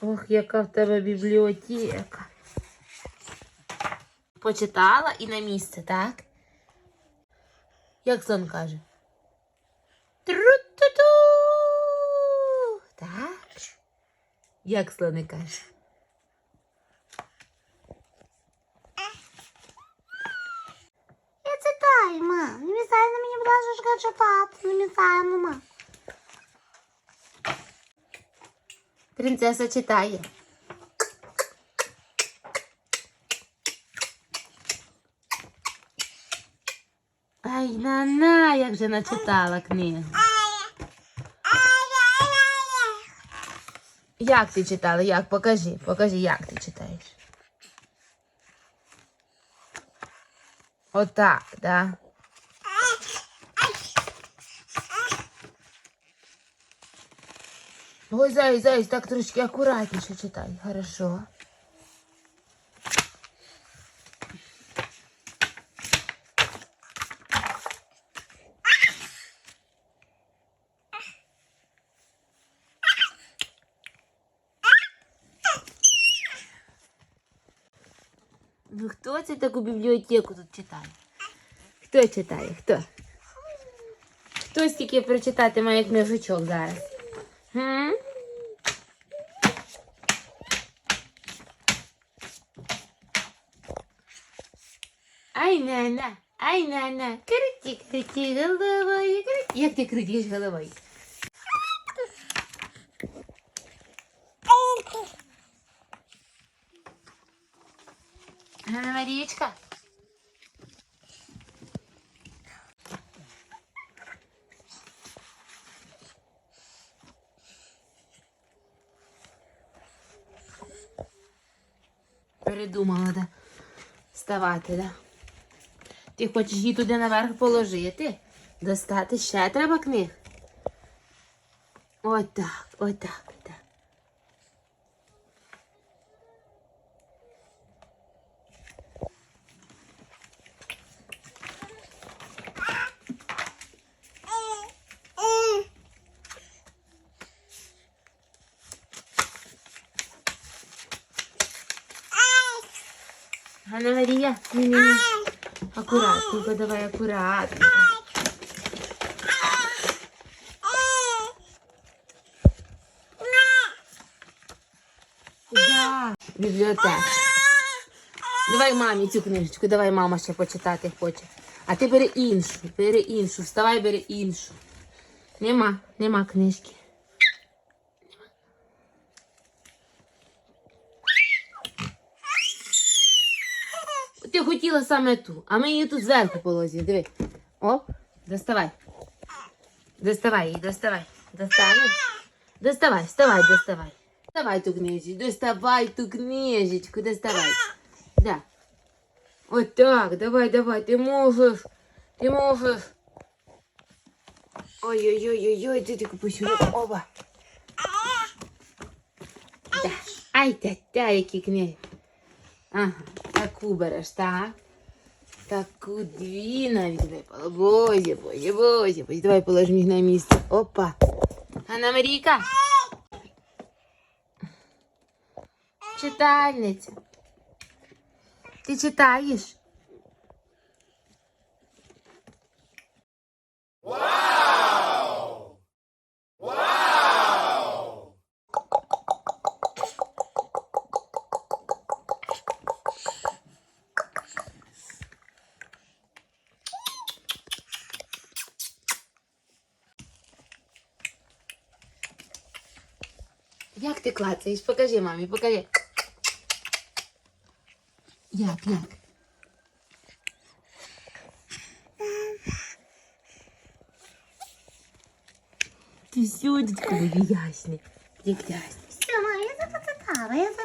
Ох, яка в тебе бібліотека. Почитала і на місце, так? Як сон каже? Тру-ту-ту. Так. Як слони каже? Я читаю, ма. Не мішай на мені, ласка, читати. Не мішай, мама. Принцеса читає. Ай, на-на, як же начитала книгу. Як ти читала? Як? Покажи, покажи, як ти читаєш. Отак, да? Ой, зай, зай, так трошки акуратніше читай. Хорошо. Ну хто це таку бібліотеку тут читає? Хто читає? Хто? Хто стільки прочитати має книжечок зараз? Хм? Ай на-на, ай на-на, крути, крути головою, крути. Як ти крутиш головою? Ганна Марічка. Передумала, да. Вставати, да. Ти хочеш її туди наверх положити? Достати ще треба книг. Отак, отак, отак. Ганна Марія, ні, ні, ні. Акуратненько, давай акуратненько. Да, бібліотека. Давай мамі цю книжечку, давай мама ще почитати хоче. А ти бери іншу, бери іншу, вставай, бери іншу. Нема, нема книжки. Ти хотіла саме ту, а ми її тут зверху положили. Диви. О, доставай. Доставай її, доставай. Достанеш? Доставай, вставай, доставай. Доставай ту книжечку, доставай ту книжечку, доставай. Да. От так, давай, давай, ти можеш. Ти можеш. Ой-ой-ой-ой-ой, ти тільки посюди. Оба. Да. Ай, та, та, які книги. Ага, Таку береш, так? Таку дві навіть випало. Боже, боже, боже, боже. Давай положимо їх на місце. Опа. Анна Марійка. Читальниця. Ти читаєш? Як ти клацаєш? Покажи мамі, покажи. Як, як? Ти сьогодні буде ясний. Як ясний. Все, ма, я це почитала, я це.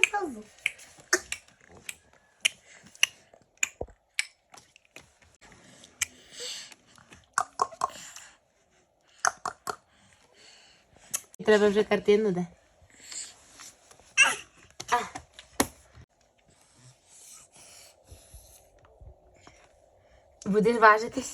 Треба вже картину, де? Будеш важитись?